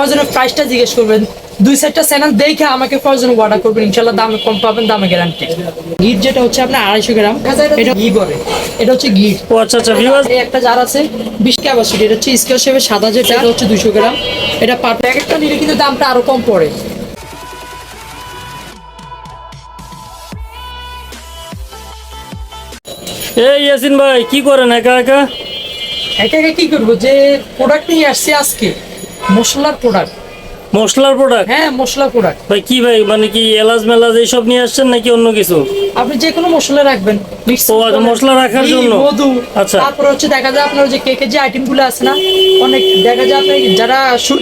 প্রয়োজনের প্রাইসটা জিজ্ঞেস করবেন। দুই চারটা চ্যানেল দেখে আমাকে প্রয়োজন অর্ডার করবেন। ইনশাল্লাহ দামে কম পাবেন দামে গ্যারান্টি গিট যেটা হচ্ছে আপনার আড়াইশো গ্রাম এটা ঘি করে? এটা হচ্ছে গিট আচ্ছা আচ্ছা একটা জার আছে বিশ ক্যাপাসিটি এটা হচ্ছে স্কোয়ার শেপের সাদা যেটা এটা হচ্ছে দুশো গ্রাম। এটা পার প্যাকেটটা নিলে কিন্তু দামটা আরও কম পড়ে। এই ইয়াসিন ভাই কি করেন একা একা? একা একা কি করব? যে প্রোডাক্ট নিয়ে আসছি আজকে। মশলার প্রোডাক্ট মশলার প্রোডাক্ট হ্যাঁ মশলা প্রোডাক্ট ভাই কি ভাই মানে কি এলাচ মেলাচ এইসব নিয়ে আসছেন নাকি অন্য কিছু? আপনি যে কোনো মশলা রাখবেন। ও, আচ্ছা, মশলা রাখার জন্য? মধু। আচ্ছা। তারপর হচ্ছে দেখা যায় আপনার যে কেকের যে আইটেমগুলো আছে না অনেক দেখা যায় আপনি যারা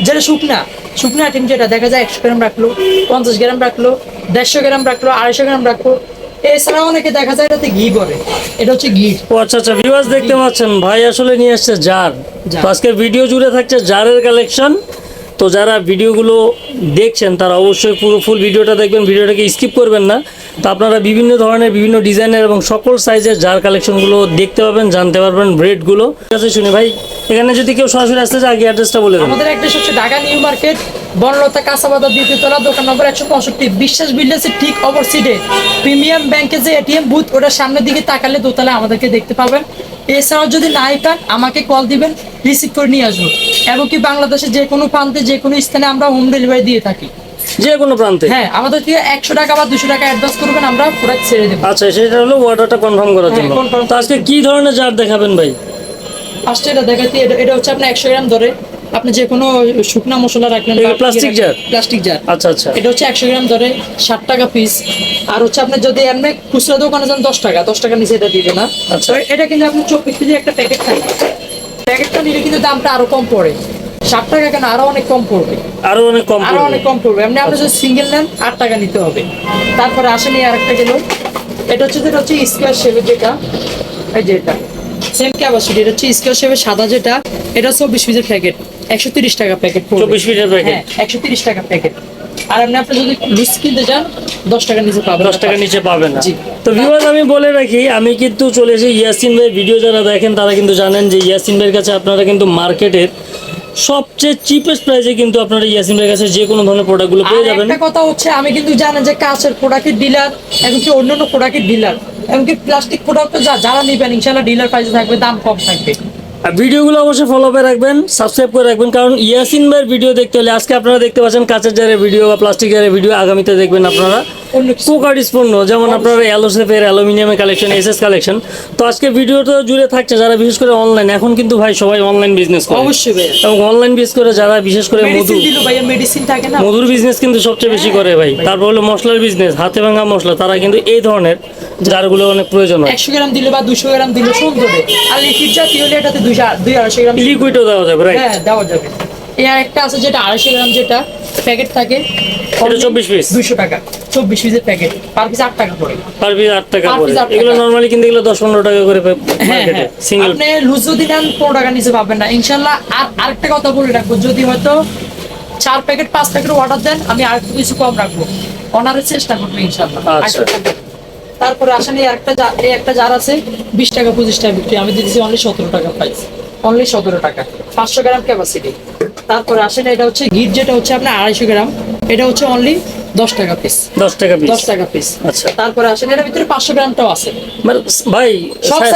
যেটা শুকনা শুকনা আইটেম যেটা দেখা যায় একশো গ্রাম রাখল পঞ্চাশ গ্রাম রাখল দেড়শো গ্রাম রাখল আড়াইশো গ্রাম রাখল এছাড়াও অনেকে দেখা যায় এটাতে ঘি করে এটা হচ্ছে ঘি। ও আচ্ছা আচ্ছা ভিউয়ার্স দেখতে পাচ্ছেন ভাই আসলে নিয়ে আসছে জার জার। তো আজকে ভিডিও জুড়ে থাকছে জারের কালেকশন তো যারা ভিডিওগুলো দেখছেন তারা অবশ্যই পুরো ফুল ভিডিওটা দেখবেন ভিডিওটাকে স্কিপ করবেন না। তো আপনারা বিভিন্ন ধরনের বিভিন্ন ডিজাইনের এবং সকল সাইজের জার কালেকশনগুলো দেখতে পাবেন জানতে পারবেন ব্রেডগুলো ঠিক আছে শুনি ভাই। এখানে যদি কেউ সরাসরি আসতে চায় আগে অ্যাড্রেসটা বলে দেবেন আমাদের একটা হচ্ছে ঢাকা নিউ মার্কেট বনলতা কাঁচাবাজার দ্বিতীয় তলা দোকান নম্বর একশো পঁয়ষট্টি বিশ্বাস বিল্ডার্সের ঠিক অপোজিটে। প্রিমিয়াম ব্যাংকের যে এটিএম বুথ ওটার সামনের দিকে তাকালে দোতলা আমাদেরকে দেখতে পাবেন। এছাড়াও যদি নাই পান আমাকে কল দিবেন রিসিভ করে নিয়ে আসব। এবং কি বাংলাদেশের যে কোনো প্রান্তে যে কোনো স্থানে আমরা হোম ডেলিভারি দিয়ে থাকি। যে কোনো প্রান্তে? হ্যাঁ আমাদের থেকে একশো টাকা বা দুশো টাকা অ্যাডভান্স করবেন আমরা প্রোডাক্ট ছেড়ে দেবো। আচ্ছা সেটা হলো অর্ডারটা কনফার্ম করার জন্য। হ্যাঁ, তো আজকে কি ধরনের জার দেখাবেন ভাই? ফার্স্টে এটা দেখাচ্ছি এটা এটা হচ্ছে আপনার একশো গ্রাম ধরে আপনি যে কোনো শুকনা মশলা রাখলেন প্লাস্টিক jar? প্লাস্টিক জার আচ্ছা আচ্ছা। এটা হচ্ছে একশো গ্রাম ধরে ষাট টাকা পিস আর হচ্ছে আপনি যদি এমনি খুচরা দোকানে যান দশ টাকা দশ টাকা নিচে এটা দিবে না আচ্ছা। এটা কিন্তু আপনি চব্বিশ কেজি একটা প্যাকেট থাকবে প্যাকেটটা নিলে কিন্তু দামটা আরও কম পড়ে। ষাট টাকা কেন? আরও অনেক কম পড়বে। আরও অনেক কম আরও অনেক কম পড়বে। এমনি আপনি যদি সিঙ্গেল নেন আট টাকা নিতে হবে। তারপরে আসেনি আরেকটা গেল। এটা হচ্ছে যেটা হচ্ছে স্কোয়ার শেপের যেটা এই যেটা সেম ক্যাপাসিটি এটা হচ্ছে স্কোয়ার শেপের সাদা যেটা এটা চব্বিশ পিসের প্যাকেট একশো তিরিশ টাকা প্যাকেট 24 পিসের প্যাকেট? হ্যাঁ একশো তিরিশ টাকা প্যাকেট। আর আপনি আপনি যদি লুজ কিনতে চান দশ টাকার নিচে পাবেন। দশ টাকার নিচে পাবেন না। তো আমি বলে রাখি আমি কিন্তু চলে এসে ইয়াসিন ভাই ভিডিও যারা দেখেন তারা কিন্তু জানেন যে ইয়াসিন ভাইয়ের কাছে আপনারা কিন্তু মার্কেটের সবচেয়ে চিপেস্ট প্রাইসে কিন্তু আপনারা ইয়াসিন ভাইয়ের কাছে যে কোনো ধরনের প্রোডাক্টগুলো গুলো পেয়ে যাবেন। একটা কথা হচ্ছে আমি কিন্তু জানি যে কাঁচের প্রোডাক্টের ডিলার এমনকি অন্যান্য প্রোডাক্টের ডিলার এমনকি প্লাস্টিক প্রোডাক্ট যারা নেবেন ইনশাল্লাহ ডিলার প্রাইসে থাকবে দাম কম থাকবে। ভিডিওগুলো অবশ্যই ফলো করে রাখবেন সাবস্ক্রাইব করে রাখবেন কারণ ইয়াসিন ভাইয়ের ভিডিও দেখতে হলে আজকে আপনারা দেখতে পাচ্ছেন কাঁচের জারের ভিডিও বা প্লাস্টিক জারের ভিডিও আগামীতে দেখবেন আপনারা। পণ্য যেমন আপনার অ্যালোসেফের অ্যালুমিনিয়ামের কালেকশন এসএস কালেকশন তো আজকে ভিডিওটা জুড়ে থাকছে যারা বিশেষ করে অনলাইন এখন কিন্তু ভাই সবাই অনলাইন বিজনেস করে। অবশ্যই এবং অনলাইন বিজনেস করে যারা বিশেষ করে মধু মধুর বিজনেস কিন্তু সবচেয়ে বেশি করে ভাই। তারপর হলো মশলার বিজনেস হাতে ভাঙা মশলা তারা কিন্তু এই ধরনের জারগুলো অনেক প্রয়োজন হয়। একশো গ্রাম দিলে বা দুশো গ্রাম দিলে সুন্দরে আর লিকুইড জাতীয় হলে এটাতে দুই আড়াইশো গ্রাম লিকুইডও দেওয়া যাবে রাইট হ্যাঁ দেওয়া যাবে। এই আরেকটা আছে যেটা আড়াইশো গ্রাম যেটা প্যাকেট থাকে। এটা 24 piece? দুইশো টাকা। চব্বিশ পিসের প্যাকেট। পার পিস আট টাকা পড়ে পার পিস আট টাকা আট এগুলো। নর্মালি কিন্তু এগুলো দশ পনেরো টাকা করে হ্যাঁ মার্কেটে হ্যাঁ সিঙ্গেল আপনি লুজ যদি নেন পনেরো টাকা নিচে পাবেন না। ইনশাল্লাহ আর আরেকটা কথা বলে রাখব। যদি হয়তো চার প্যাকেট পাঁচ প্যাকেট অর্ডার দেন আমি আরেকটু কিছু কম রাখব। অনারের চেষ্টা করব ইনশাল্লাহ। আচ্ছা। তারপরে আসেন এই একটা এই একটা জার আছে বিশ টাকা পঁচিশ টাকা বিক্রি। আমি দিতেছি অনলি সতেরো টাকা প্রাইস অনলি সতেরো টাকা। পাঁচশো গ্রাম ক্যাপাসিটি তারপরে আসেন এটা হচ্ছে গিট যেটা হচ্ছে আপনার আড়াইশো গ্রাম। এটা হচ্ছে অনলি দশ টাকা পিস দশ টাকা পিস দশ টাকা পিস আচ্ছা। তারপরে আসেন এটার ভিতরে পাঁচশো গ্রামটাও আছে। মানে ভাই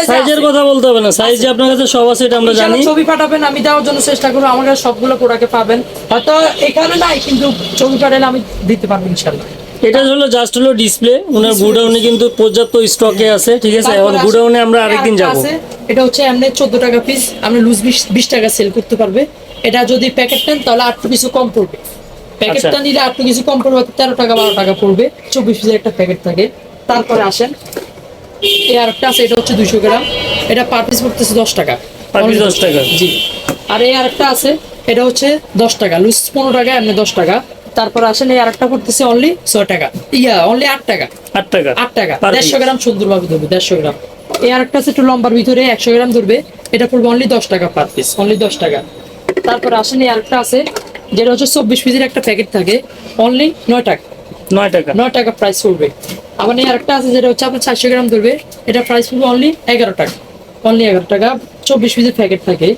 সাইজের কথা বলতে হবে না। সাইজ আপনার কাছে সব আছে এটা আমরা জানি। ছবি পাঠাবেন আমি দেওয়ার জন্য চেষ্টা করব। আমার কাছে সবগুলো প্রোডাক্টে পাবেন। হয়তো এখানে নাই কিন্তু ছবি পাঠালে আমি দিতে পারব ইনশাল্লাহ এটা হলো জাস্ট হলো ডিসপ্লে ওনার গুডাউনে কিন্তু পর্যাপ্ত স্টকে আছে ঠিক আছে? এখন গুডাউনে আমরা আরেকদিন যাব। এটা হচ্ছে এমনি চোদ্দ টাকা পিস আপনি লুজ বিশ টাকা সেল করতে পারবে। এটা যদি প্যাকেট নেন তাহলে আটটু কিছু কম পড়বে। প্যাকেটটা আচ্ছা। নিলে আটটু কিছু কম পড়বে হয়তো তেরো টাকা বারো টাকা পড়বে। চব্বিশ পিসের একটা প্যাকেট থাকে। তারপরে আসেন। এই আরেকটা আছে এটা হচ্ছে দুশো গ্রাম। এটা পার পিস পড়তেছে দশ টাকা। Per piece 10 টাকা। জি। আর এই আরেকটা আছে এটা হচ্ছে দশ টাকা। লুজ পনেরো টাকা এমনি দশ টাকা। তারপর আসেন এই আরেকটা পড়তেছে অনলি ছয় টাকা। ইয়া অনলি আট টাকা। আট টাকা? আট টাকা। দেড়শো। গ্রাম সুন্দরভাবে ধরবে দেড়শো গ্রাম। এই আরেকটা আছে একটু লম্বার ভিতরে একশো গ্রাম ধরবে। এটা পড়বে অনলি দশ টাকা পার পিস অনলি দশ টাকা। তারপর আসেন এই আরেকটা আছে যেটা হচ্ছে চব্বিশ পিসের একটা প্যাকেট থাকে অনলি নয় টাকা। নয় টাকা। নয় টাকা প্রাইস পড়বে। আবার এই আরেকটা আছে যেটা হচ্ছে আপনার চারশো গ্রাম ধরবে এটা প্রাইস পড়বে অনলি এগারো টাকা। অনলি এগারো টাকা চব্বিশ পিসের প্যাকেট থাকে।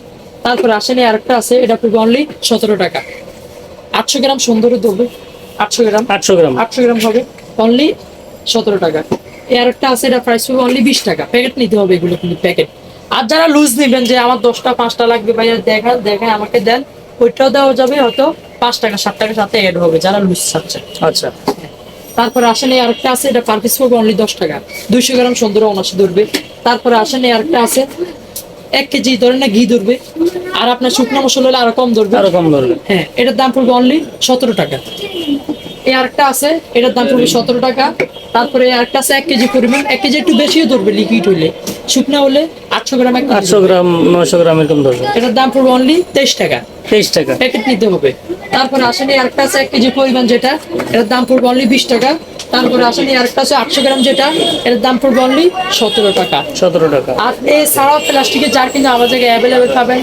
তারপর আসেন এই আরেকটা আছে এটা পড়বে অনলি সতেরো টাকা। আটশো গ্রাম সুন্দরী ধরবে আটশো গ্রাম। আটশো গ্রাম। আটশো গ্রাম হবে। অনলি সতেরো টাকা। এই আরেকটা আছে এটা প্রাইস হবে অনলি বিশ টাকা। প্যাকেট নিতে হবে এগুলো কিন্তু প্যাকেট আর যারা লুজ নেবেন যে আমার দশটা পাঁচটা লাগবে ভাইয়া দেখা দেখায় আমাকে দেন। ওইটাও দেওয়া যাবে হয়তো পাঁচ টাকা সাত টাকার সাথে অ্যাড হবে যারা লুজ চাচ্ছে আচ্ছা। তারপরে আসেন এই আরেকটা আছে এটা পার পিস পড়বে অনলি দশ টাকা। দুইশো গ্রাম সুন্দর অনাসে ধরবে তারপরে আসেন এই আরেকটা আছে এক কেজি ধরেন না ঘি ধরবে। আর আপনার শুকনো মশলা হলে আরও কম ধরবে। আরও কম ধরবে। হ্যাঁ এটার দাম পড়বে অনলি সতেরো টাকা। এই আরেকটা আছে এটার দাম পড়বে সতেরো টাকা। তারপরে আরেকটা আছে এক কেজি পরিমাণ। এক কেজি একটু বেশিও ধরবে লিকুইড হইলে। শুকনা হলে আটশো গ্রাম আটশো গ্রাম নয়শো গ্রাম এরকম ধরবে। এটার দাম পড়বে অনলি তেইশ টাকা। তেইশ টাকা। প্যাকেট নিতে হবে। তারপরে আসেন এই আরেকটা আছে এক কেজি পরিমাণ যেটা। এটার দাম পড়বে অনলি বিশ টাকা। তারপরে আসেন এই আরেকটা আছে আটশো গ্রাম যেটা এটার দাম পড়বে অনলি সতেরো টাকা। সতেরো টাকা। আর এছাড়াও প্লাস্টিকের জার কিন্তু আমার জায়গায় অ্যাভেলেবেল পাবেন।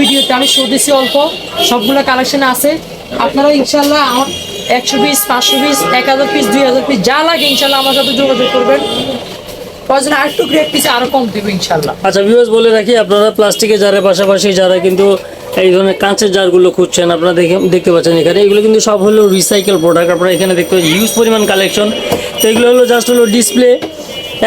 ভিডিওতে আমি শো দিচ্ছি অল্প সবগুলো কালেকশন আছে। আপনারা ইনশাল্লাহ আমার একশো পিস পাঁচশো পিস এক হাজার পিস দুই হাজার পিস যা লাগে ইনশাল্লাহ আমার সাথে যোগাযোগ করবেন। প্রয়োজনে আর একটু গ্রেড পিস আরও কম দেবো ইনশাল্লাহ আচ্ছা ভিউয়ার্স বলে রাখি আপনারা প্লাস্টিকের জারের পাশাপাশি যারা কিন্তু এই ধরনের কাঁচের জারগুলো খুঁজছেন, আপনারা দেখে দেখতে পাচ্ছেন এখানে। এগুলো কিন্তু সব হলো রিসাইকেল প্রোডাক্ট আপনারা এখানে দেখতে হিউজ পরিমাণ কালেকশন তো এগুলো হলো জাস্ট হলো ডিসপ্লে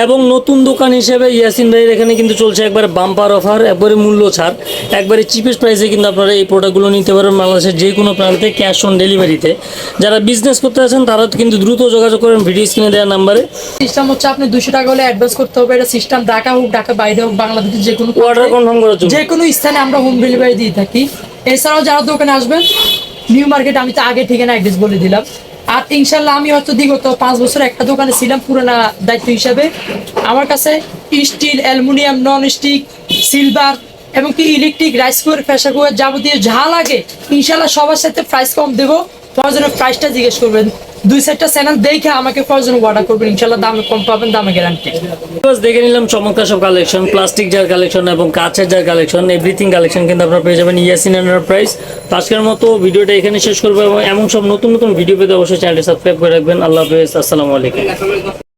এবং নতুন দোকান হিসেবে ইয়াসিন ভাইয়ের এখানে কিন্তু চলছে একবারে বাম্পার অফার একবারে মূল্য ছাড় একবারে চিপেস্ট প্রাইসে কিন্তু আপনারা এই প্রোডাক্টগুলো নিতে পারেন বাংলাদেশের যে কোনো প্রান্তে ক্যাশ অন ডেলিভারিতে যারা বিজনেস করতে আছেন তারা কিন্তু দ্রুত যোগাযোগ করেন ভিডিও স্ক্রিনে দেওয়া নাম্বারে সিস্টেম হচ্ছে আপনি দুশো টাকা হলে অ্যাডভান্স করতে হবে। এটা সিস্টেম ঢাকা হোক ঢাকা বাইরে হোক বাংলাদেশের যে কোনো অর্ডার কনফার্ম করার জন্য। যে কোনো স্থানে আমরা হোম ডেলিভারি দিয়ে থাকি। এছাড়াও যারা দোকানে আসবেন নিউ মার্কেট আমি তো আগে ঠিকানা অ্যাড্রেস বলে দিলাম। আর ইনশাল্লাহ আমি হয়তো বিগত পাঁচ বছর একটা দোকানে ছিলাম, পুরোনা দায়িত্ব হিসাবে। আমার কাছে steel, aluminium non stick silver এবং কি electric rice cooker pressure cooker যাবতীয় যা লাগে, ইনশাল্লাহ সবার সাথে প্রাইস কম দেবো। তোমার জন্য প্রাইসটা জিজ্ঞেস করবেন। দুই সাইডটা চ্যানেল দেখে আমাকে প্রয়োজন অর্ডার করবেন। ইনশাল্লাহ দামে কম পাবেন, দামে গ্যারান্টি দেখে নিলাম চমৎকার সব কালেকশন প্লাস্টিক জার কালেকশন এবং কাঁচের জার কালেকশন এভরিথিং কালেকশন কিন্তু আপনারা পেয়ে যাবেন ইয়াসিন এন্টারপ্রাইজ আজকের মতো ভিডিওটা এখানে শেষ করব এবং এমন সব নতুন নতুন ভিডিও পেতে অবশ্যই চ্যানেলটি সাবস্ক্রাইব করে রাখবেন। আল্লাহ হাফেজ, আসসালামু আলাইকুম।